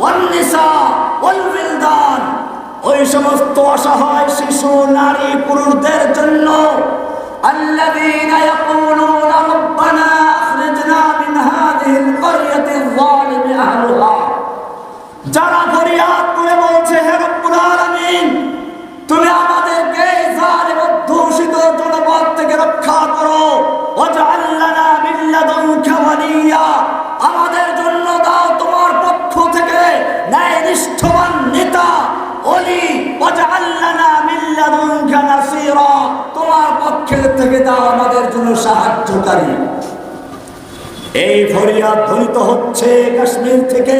والنساء والبلدان ويشمس توشهاي شيشو ناري قرور دير جنو الذين يقولون ربنا নাসীরা তোমার পক্ষের থেকে দাও আমাদের জন্য সাহায্যকারী। এই ফরিয়াদ ধ্বনিত হচ্ছে কাশ্মীর থেকে।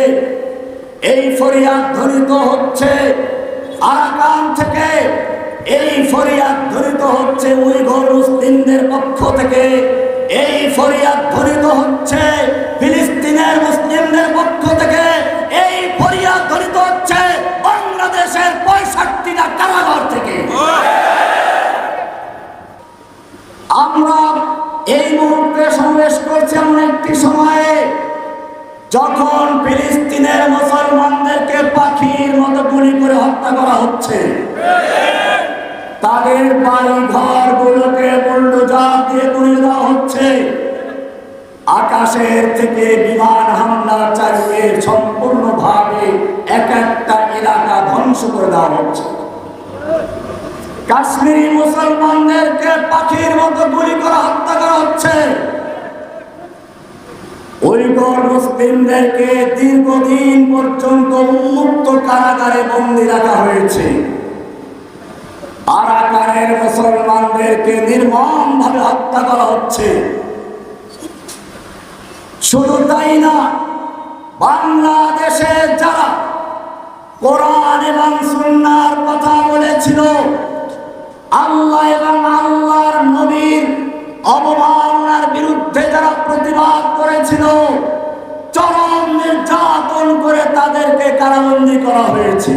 এই ফরিয়াদ ধ্বনিত হচ্ছে আরাকান থেকে। এই ফরিয়াদ ধ্বনিত হচ্ছে উইঘর মুসলিমদের পক্ষ থেকে। এই ফরিয়াদ ধ্বনিত হচ্ছে আমরা এই মুহূর্তে সমাবেশ করছি এমন একটি সময়ে যখন ফিলিস্তিনের মুসলমানদেরকে পাখির মতো গুলি করে হত্যা করা হচ্ছে। তাদের বাড়ি ঘর গুলোকে দিয়ে তুলে দেওয়া হচ্ছে। আকাশের থেকে বিমান হামলা চালিয়ে সম্পূর্ণভাবে এক একটা এলাকা ধ্বংস করে দেওয়া হচ্ছে। কাশ্মীরি মুসলমানদেরকে পাখির মতো গুলি করে হত্যা করা হচ্ছে। উইগর মুসলিমদেরকে দীর্ঘদিন পর্যন্ত উন্মুক্ত কারাগারে বন্দী রাখা হয়েছে। আরাকানের মুসলমানদেরকে নির্মম ভাবে হত্যা করা হচ্ছে। শুধু তাই না, বাংলাদেশে যারা কোরআন এবং সুন্নার কথা বলেছিল আল্লাহ এবং আল্লাহর নবীর অবমাননার বিরুদ্ধে যারা প্রতিবাদ করেছিল, চরম নির্যাতন করে তাদেরকে কারাবন্দি করা হয়েছে।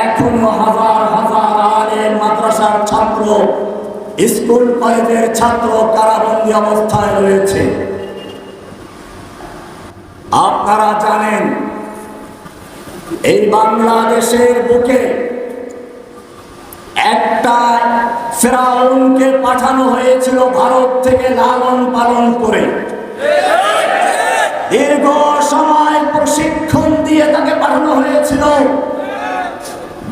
এখনও হাজার হাজার আলেম, মাদ্রাসার ছাত্র, স্কুল, কলেজের ছাত্র কারাবন্দি অবস্থায় রয়েছে। আপনারা জানেন, এই বাংলাদেশের বুকে একটা ফেরাউনকে পাঠানো হয়েছিল ভারত থেকে লালন পালন করে। দীর্ঘ সময় প্রশিক্ষণ দিয়ে তাকে পাঠানো হয়েছিল।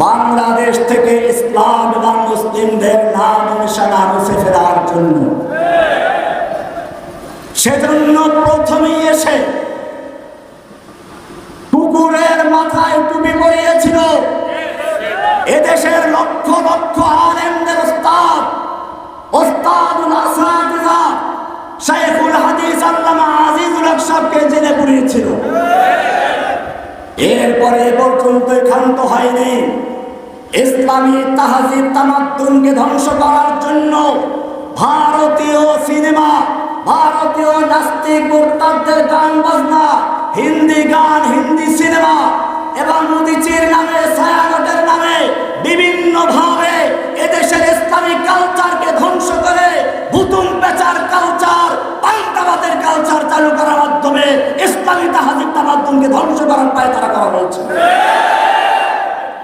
বাংলাদেশ থেকে ইসলাম এবং মুসলিমদের নাম মুছে ফেরার জন্য। সেজন্য প্রথমেই এসে ওস্তাদুল আসাদিজা শেখুল হাদিস হয়নি। ইসলামী তাহাজিব তামাদ্দুনকে ধ্বংস করার জন্য ভারতীয় সিনেমা, ভারতীয় নাস্তিক মোর্তাদের গান বাজনা হিন্দি গান, হিন্দি সিনেমা এবং মুদিচির নামে ধ্বংস করার পায় তারা করা হয়েছে।